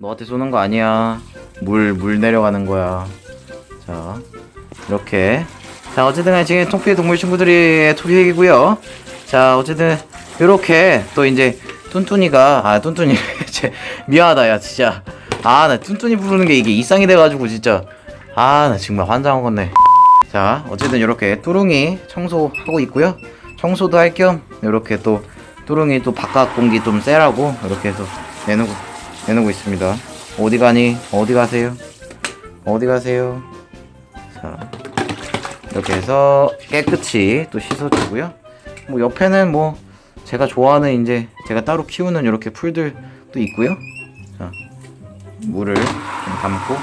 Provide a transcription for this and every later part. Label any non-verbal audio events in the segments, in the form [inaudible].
너한테 쏘는 거 아니야. 물, 물 내려가는 거야. 자, 이렇게. 자, 어쨌든 간에 지금 통피의 동물 친구들이 토픽이고요. 자, 어쨌든, 요렇게 또 이제, 뚠뚠이가, 아, 뚠뚠이, [laughs] 제, 미안하다, 야, 진짜. 아, 나 뚠뚠이 부르는 게 이게 일상이 돼가지고, 진짜. 아, 나 정말 환장하겠네. 자, 어쨌든 이렇게 뚜룽이 청소하고 있고요. 청소도 할 겸 이렇게 또 뚜룽이 또 바깥 공기 좀 쐬라고 이렇게 해서 내놓고 내놓고 있습니다. 어디 가니? 어디 가세요? 어디 가세요? 자, 이렇게 해서 깨끗이 또 씻어주고요. 뭐 옆에는 뭐 제가 좋아하는 이제 제가 따로 키우는 이렇게 풀들도 있고요. 자, 물을 좀 담고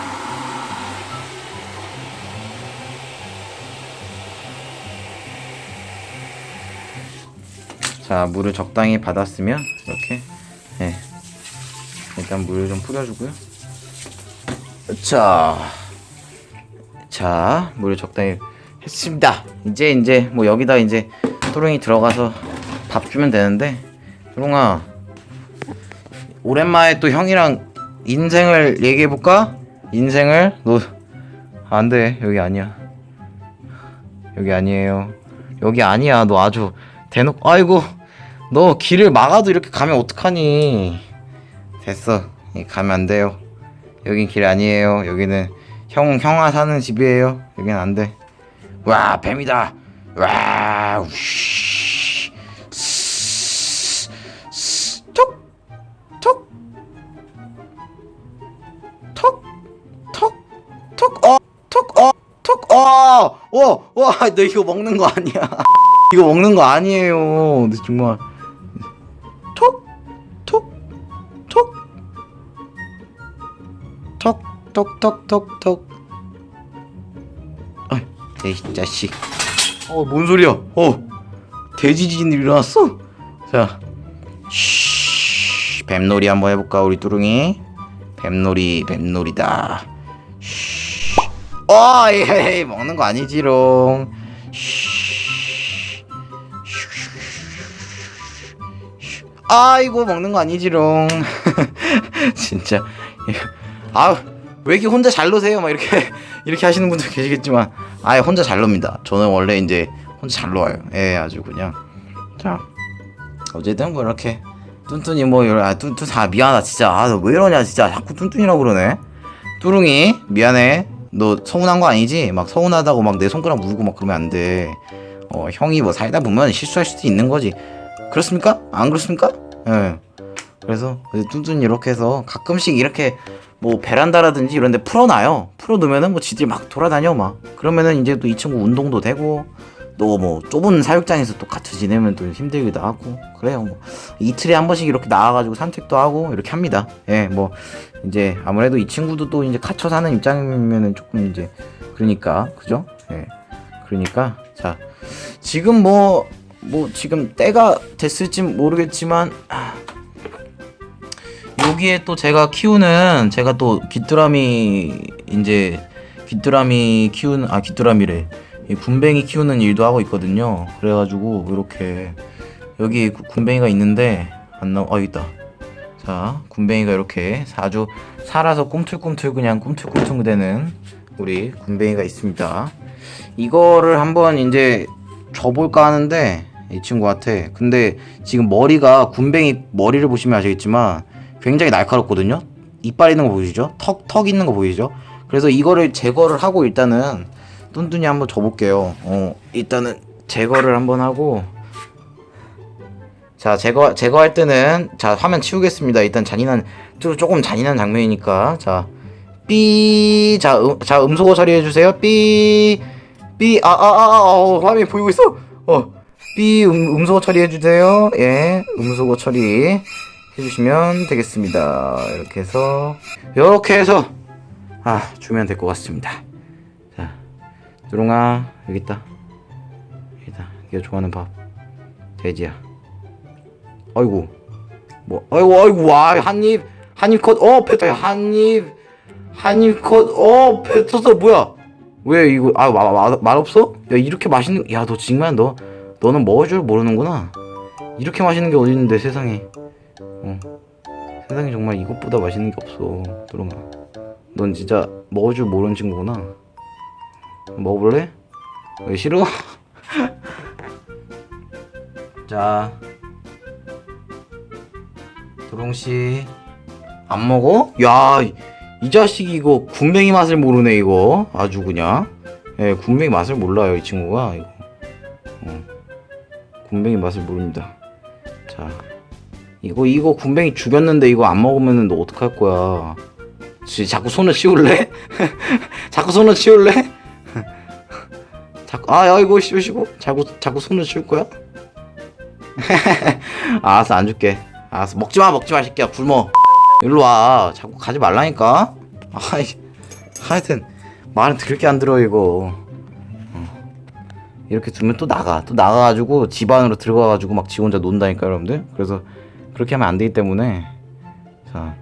자 물을 적당히 받았으면 이렇게 예 일단 물을 좀 뿌려주고요. 자, 자 물을 적당히 했습니다. 이제 이제 뭐 여기다 이제 또롱이 들어가서 밥 주면 되는데 또롱아 오랜만에 또 형이랑 인생을 얘기해 볼까? 인생을? 너 안 돼. 여기 아니야. 여기 아니에요. 여기 아니야. 너 아주 대놓고. 아이고 너 길을 막아도 이렇게 가면 어떡하니 됐어 이 가면 안 돼요 여긴 길 아니에요 여기는 형 형아 사는 집이에요 여긴 안돼 와 뱀이다 와 어, 톡, 어, 톡, 어, 어, 와, 너 이거 먹는 거 아니야? 이거 먹는 거 아니에요. 근데 정말 톡, 톡, 톡, 톡, 톡. 아, 이 자식. 어, 뭔 소리야? 어, 돼지 지진 일어났어? 자, 쉬, 뱀놀이 한번 해볼까 우리 뚜룽이? 뱀놀이, 뱀놀이다. 쉬. 어, 예, 먹는 거 아니지롱. 쉬. 아이고 먹는 거 아니지롱. [laughs] 진짜. 아, 왜 이렇게 혼자 잘 노세요? 막 이렇게 [laughs] 이렇게 하시는 분들 계시겠지만, 아예 혼자 잘 놉니다. 저는 원래 이제 혼자 잘 놓아요. 예, 아주 그냥. 자, 어쨌든 뭐 이렇게 뚠뚠이 뭐 이런 아 뚠뚠 아 미안하다 진짜 아너왜 이러냐 진짜 자꾸 뚠뚠이라고 그러네. 뚜룽이 미안해. 너 서운한 거 아니지? 막 서운하다고 막 내 손가락 물고 막 그러면 안 돼. 어 형이 뭐 살다 보면 실수할 수도 있는 거지. 그렇습니까? 안 그렇습니까? 예. 그래서 뚠뚠 이렇게 해서 가끔씩 이렇게 뭐 베란다라든지 이런 데 풀어놔요. 풀어놓으면은 뭐 지들이 막 돌아다녀 막. 그러면은 이제 또 이 친구 운동도 되고 또 뭐 좁은 사육장에서 또 같이 지내면 또 힘들기도 하고 그래요. 뭐 이틀에 한 번씩 이렇게 나와가지고 산책도 하고 이렇게 합니다. 예, 뭐 이제 아무래도 이 친구도 또 이제 갇혀 사는 입장이면은 조금 이제 그러니까 그죠? 예. 그러니까 자 지금 뭐뭐 지금 때가 됐을지 모르겠지만 아, 여기에 또 제가 키우는 제가 또 귀뚜라미 이제 귀뚜라미 키우는 아 귀뚜라미래 이 군뱅이 키우는 일도 하고 있거든요. 그래가지고 이렇게 여기 구- 군뱅이가 있는데 안 나와 아 여기 있다. 자 군뱅이가 이렇게 아주 살아서 꿈틀꿈틀 그냥 꿈틀꿈틀 되는 우리 군뱅이가 있습니다. 이거를 한번 이제 줘볼까 하는데 이 친구한테 근데 지금 머리가 군뱅이 머리를 보시면 아시겠지만 굉장히 날카롭거든요. 이빨 있는 거 보이시죠? 턱, 턱 있는 거 보이시죠? 그래서 이거를 제거를 하고 일단은 뚠뚠이 한번 줘볼게요. 어, 일단은 제거를 한번 하고 자 제거 제거할 때는 자 화면 치우겠습니다. 일단 잔인한 조- 조금 잔인한 장면이니까 자 삐 자 음, 자 음소거 처리해 주세요. 삐삐아아 아 어, 화면이 보이고 있어. 어 삐 음, 음소거 처리해 주세요. 예 음소거 처리 해주시면 되겠습니다. 이렇게 해서 이렇게 해서 아 주면 될 것 같습니다. 자 누룽아 여기 있다. 여기다. 이거 좋아하는 밥 돼지야. 아이고 뭐 아이고 아이고 와 한입 한입 컷어 뱉어 한입 한입 컷어 뱉었어 뭐야 왜 이거 아말 없어 야 이렇게 맛있는 야 너 정말 너 너는 먹을 줄 모르는구나 이렇게 맛있는 게 어디 있는데 세상에 어 세상에 정말 이것보다 맛있는 게 없어 뚜렁아 넌 진짜 먹을 줄 모르는 친구구나. 먹어볼래? 왜 싫어? [laughs] 자. 도롱씨. 안 먹어? 야, 이- 이 자식이 이거 군뱅이 맛을 모르네 이거. 아주 그냥. 예, 군뱅이 맛을 몰라요 이 친구가 이거. 어. 군뱅이 맛을 모릅니다. 자 이거 이거 군뱅이 죽였는데 이거 안 먹으면은 너 어떡할 거야? 지, 자꾸 손을 치울래? [laughs] 자꾸 손을 치울래? [laughs] 자꾸 아야 이거 씌우시고? 자꾸 자꾸 손을 치울 거야? [laughs] 알았어 안 줄게. 알았어 먹지 마 먹지 마 새끼야 굶어. 일로 와. 자꾸 가지 말라니까. 아이 하여튼 말은 들을 게 안 들어 이거. 어. 이렇게 두면 또 나가. 또 나가가지고 집 안으로 들어가가지고 막 지 혼자 논다니까 여러분들. 그래서 그렇게 하면 안 되기 때문에 자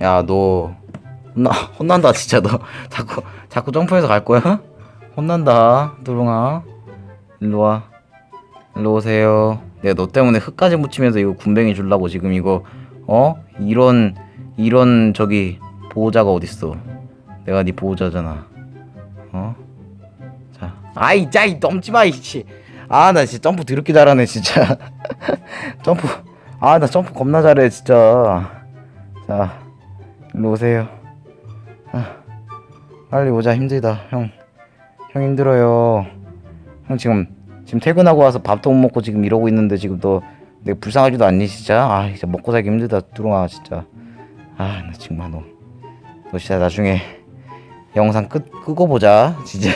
야너 혼나 [laughs] 혼난다 진짜 너 자꾸 자꾸 점프해서 갈 거야 혼난다 뚜룽아 일로 와 일로 오세요. 내가 너 때문에 흙까지 묻히면서 이거 군뱅이 주려고 지금 이거 어 이런 이런 저기 보호자가 어딨어? 내가 네 보호자잖아. 어? 자, 아이 짜이 넘지 마 이씨. 아 나 진짜 점프 더럽게 잘하네 진짜. [laughs] 점프 아 나 점프 겁나 잘해 진짜. 자 일로 오세요. 아, 빨리 오자 힘들다 형. 형 힘들어요. 형 지금 지금 퇴근하고 와서 밥도 못 먹고 지금 이러고 있는데 지금 너 내가 불쌍하지도 않니 진짜 아 진짜 먹고 살기 힘들다 뚜룽아 진짜 아 나 정말 너 너 진짜 나중에 영상 끄, 끄고 보자 진짜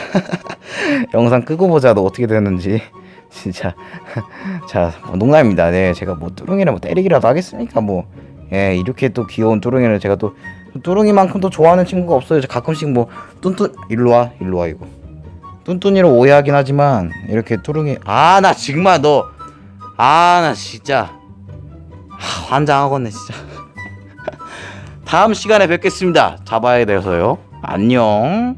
[laughs] 영상 끄고 보자 너 어떻게 되는지 진짜. [laughs] 자 뭐 농담입니다. 네 제가 뭐 뚜룽이를 뭐 때리기라도 하겠습니까? 뭐. 예 이렇게 또 귀여운 뚜룽이를 제가 또 뚜룽이만큼 또 좋아하는 친구가 없어요. 가끔씩 뭐 뚠뚠 일로 와 일로 와 이거. 뚠뚠이로 오해하긴 하지만 이렇게 뚜룽이 아 나 정말 너. 아 나 진짜. 하, 환장하겠네 진짜. [laughs] 다음 시간에 뵙겠습니다. 잡아야 돼서요. 안녕